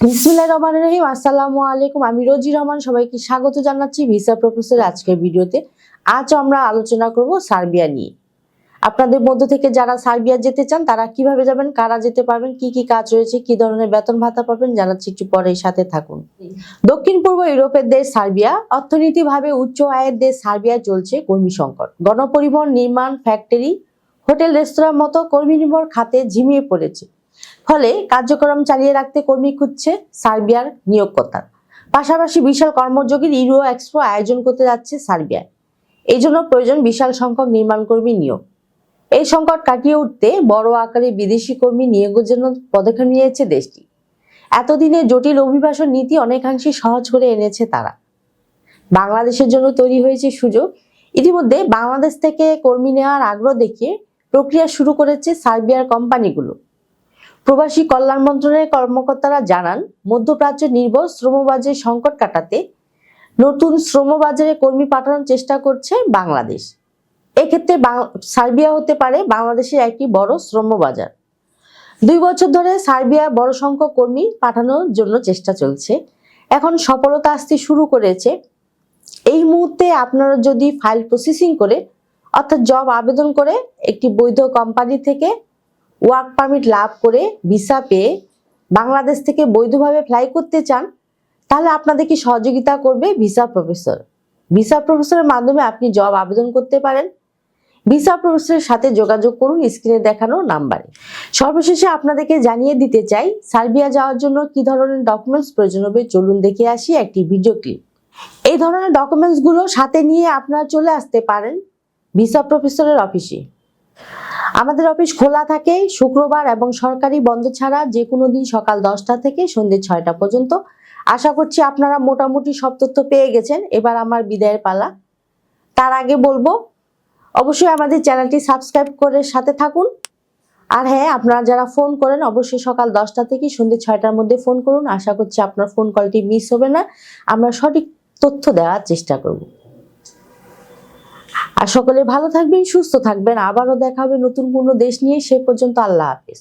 বিসমিল্লাহ রহিম, আসসালামু আলাইকুম। আমি রোজি রহমান, সবাইকে স্বাগত জানাচ্ছি ভিসা প্রফেসর আজকের ভিডিওতে। আজ আমরা আলোচনা করব সার্বিয়া নিয়ে। আপনাদের মধ্য থেকে যারা সার্বিয়া যেতে চান, তারা কীভাবে যাবেন, কারা যেতে পারবেন, কি কি কাজ রয়েছে, কি ধরনের বেতন ভাতা পাবেন, জানাচ্ছি একটু পরে সাথে থাকুন। দক্ষিণ পূর্ব ইউরোপের দেশ সার্বিয়া, অর্থনীতিভাবে উচ্চ আয়ের দেশ সার্বিয়ায় চলছে কর্মী সংকট। গণপরিবহন, নির্মাণ, ফ্যাক্টরি, হোটেল, রেস্তোরাঁর মতো কর্মী নির্ভর খাতে ঝিমিয়ে পড়েছে। ফলে কার্যক্রম চালিয়ে রাখতে কর্মী খুঁজছে সার্বিয়ার নিয়োগকর্তা। পাশাপাশি বিশাল কর্মযোগীর ইউরো এক্সপো আয়োজন করতে যাচ্ছে সার্বিয়ায়। এই জন্য প্রয়োজন বিশাল সংখ্যক নির্মাণ কর্মী নিয়োগ। এই সংকট কাটিয়ে উঠতে বড় আকারে বিদেশি কর্মী নিয়োগের জন্য পদক্ষেপ নিয়েছে দেশটি। এতদিনে জটিল অভিবাসন নীতি অনেকাংশে সহজ করে এনেছে তারা। বাংলাদেশের জন্য তৈরি হয়েছে সুযোগ। ইতিমধ্যে বাংলাদেশ থেকে কর্মী নেওয়ার আগ্রহ দেখিয়ে প্রক্রিয়া শুরু করেছে সার্বিয়ার কোম্পানিগুলো। প্রবাসী কল্যাণ মন্ত্রণালয়ের কর্মকর্তারা জানান, মধ্যপ্রাচ্য নির্ভর শ্রমবাজারের সংকট কাটাতে নতুন শ্রমবাজারে কর্মী পাঠানোর চেষ্টা করছে বাংলাদেশ। এক্ষেত্রে সার্বিয়া হতে পারে বাংলাদেশের একটি বড় শ্রমবাজার। দুই বছর ধরে সার্বিয়া বড় সংখ্যক কর্মী পাঠানোর জন্য চেষ্টা চলছে। এখন সফলতা আসতে শুরু করেছে। এই মুহূর্তে আপনারা যদি ফাইল প্রসেসিং করে, অর্থাৎ জব আবেদন করে একটি বৈধ কোম্পানি থেকে ওয়ার্ক পারমিট লাভ করে ভিসা পেয়ে বাংলাদেশ থেকে বৈধভাবে ফ্লাই করতে চান, তাহলে আপনাদেরকে সহযোগিতা করবে ভিসা প্রফেসর ভিসা প্রফেসরের মাধ্যমে আপনি জব আবেদন করতে পারেন। ভিসা প্রফেসরের সাথে যোগাযোগ করুন স্ক্রিনে দেখানো নাম্বারে সর্বশেষে আপনাদেরকে জানিয়ে দিতে চাই, সার্বিয়া যাওয়ার জন্য কি ধরনের ডকুমেন্টস প্রয়োজন হবে চলুন দেখে আসি একটি ভিডিও ক্লিপ এই ধরনের ডকুমেন্টসগুলো সাথে নিয়ে আপনারা চলে আসতে পারেন ভিসা প্রফেসরের অফিসে আমাদের অফিস খোলা থাকে, শুক্রবার এবং সরকারি বন্ধ ছাড়া যে কোনো দিন সকাল দশটা থেকে সন্ধ্যে ছয়টা পর্যন্ত। আশা করছি আপনারা মোটামুটি সব তথ্য পেয়ে গেছেন। এবার আমার বিদায়ের পালা। তার আগে বলব, অবশ্যই আমাদের চ্যানেলটি সাবস্ক্রাইব করে সাথে থাকুন। আর হ্যাঁ আপনারা যারা ফোন করেন, অবশ্যই সকাল দশটা থেকে সন্ধ্যে ছয়টার মধ্যে ফোন করুন। আশা করছি আপনার ফোন কলটি মিস হবে না। আমরা সঠিক তথ্য দেওয়ার চেষ্টা করব। আর সকলে ভালো থাকবেন, সুস্থ থাকবেন। আবারও দেখা হবে নতুন কোনো দেশ নিয়ে, সে পর্যন্ত আল্লাহ হাফেজ।